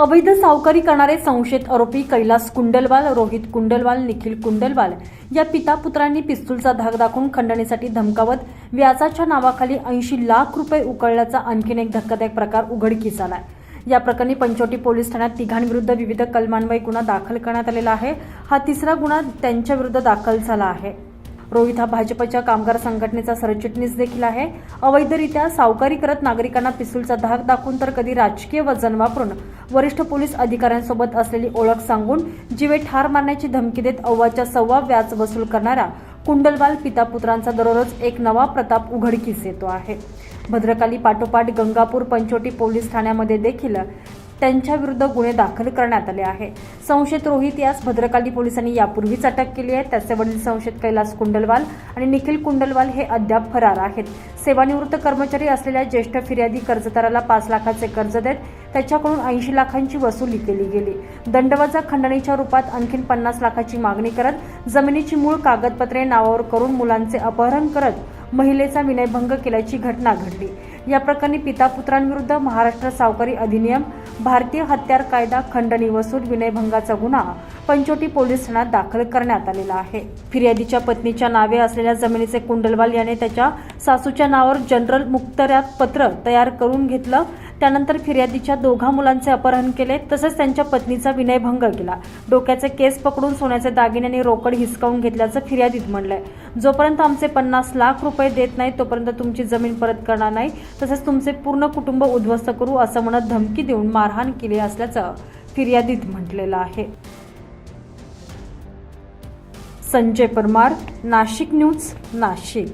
अवैध सावकारी करणारे संशयित आरोपी कैलास कुंडलवाल रोहित कुंडलवाल निखिल कुंडलवाल या पिता पुत्रांनी पिस्तूलचा धाक दाखवून खंडणीसाठी धमकावत व्याजाच्या नावाखाली ऐंशी लाख रुपये उकळल्याचा आणखीन एक धक्कादायक प्रकार उघडकीस आलाय या प्रकरणी पंचवटी पोलीस ठाण्यात तिघांविरुद्ध विविध कलमान्वये गुन्हा दाखल करण्यात आलेला आहे. हा तिसरा गुन्हा त्यांच्याविरुद्ध दाखल झाला आहे. रोहित हा भाजपच्या कामगार संघटनेचा सरचिटणीस देखील आहे. अवैधरित्या सावकारी करत नागरिकांना पिस्तूलचा धाक दाखवून तर कधी राजकीय वजन वापरून वरिष्ठ पोलीस अधिकाऱ्यांसोबत असलेली ओळख सांगून जीवे ठार मारण्याची धमकी देत अव्वाच्या सव्वा व्याज वसूल करणारा कुंडलवाल पिता पुत्रांचा दररोज एक नवा प्रताप उघडकीस येतो आहे. भद्रकाली पाठोपाठ गंगापूर पंचोटी पोलीस ठाण्यामध्ये देखील त्यांच्याविरुद्ध गुन्हे दाखल करण्यात आले आहे संशयित रोहित यास भद्रकाली पोलिसांनी यापूर्वीच अटक केली आहे. त्याचे वडील संशयित कैलास कुंडलवाल आणि निखिल कुंडलवाल हे अद्याप फरार आहेत. सेवानिवृत्त कर्मचारी असलेल्या ज्येष्ठ फिर्यादी कर्जदाराला पाच लाखाचे कर्ज देत त्याच्याकडून ऐंशी लाखांची वसुली केली गेली. दंडवजा खंडणीच्या रूपात आणखीन पन्नास लाखाची मागणी करत जमिनीची मूळ कागदपत्रे नावावर करून मुलांचे अपहरण करत महिलेचा विनयभंग केल्याची घटना घडली. या प्रकरणी पिता पुत्रांविरुद्ध महाराष्ट्र सावकारी अधिनियम भारतीय हत्यार कायदा खंडणी वसूल विनयभंगाचा गुन्हा पंचोटी पोलीस ठाण्यात दाखल करण्यात आलेला आहे. फिर्यादीच्या पत्नीच्या नावे असलेल्या जमिनीचे कुंडलवाल याने त्याच्या सासूच्या नावावर जनरल मुक्तऱ्यात पत्र तयार करून घेतलं त्यानंतर फिर्यादीच्या दोघा मुलांचे अपहरण केले तसेच त्यांच्या पत्नीचा विनयभंग केला. डोक्याचे केस पकडून सोन्याचे दागिने आणि रोकड हिसकावून घेतल्याचं फिर्यादीत म्हणलंय. जोपर्यंत आमचे पन्नास लाख रुपये देत नाही तोपर्यंत तुमची जमीन परत करणार नाही. तसेच तुमचे पूर्ण कुटुंब उद्ध्वस्त करू असं म्हणत धमकी देऊन मारहाण केली असल्याचं फिर्यादीत म्हटलेलं आहे. संजय परमार नाशिक न्यूज नाशिक.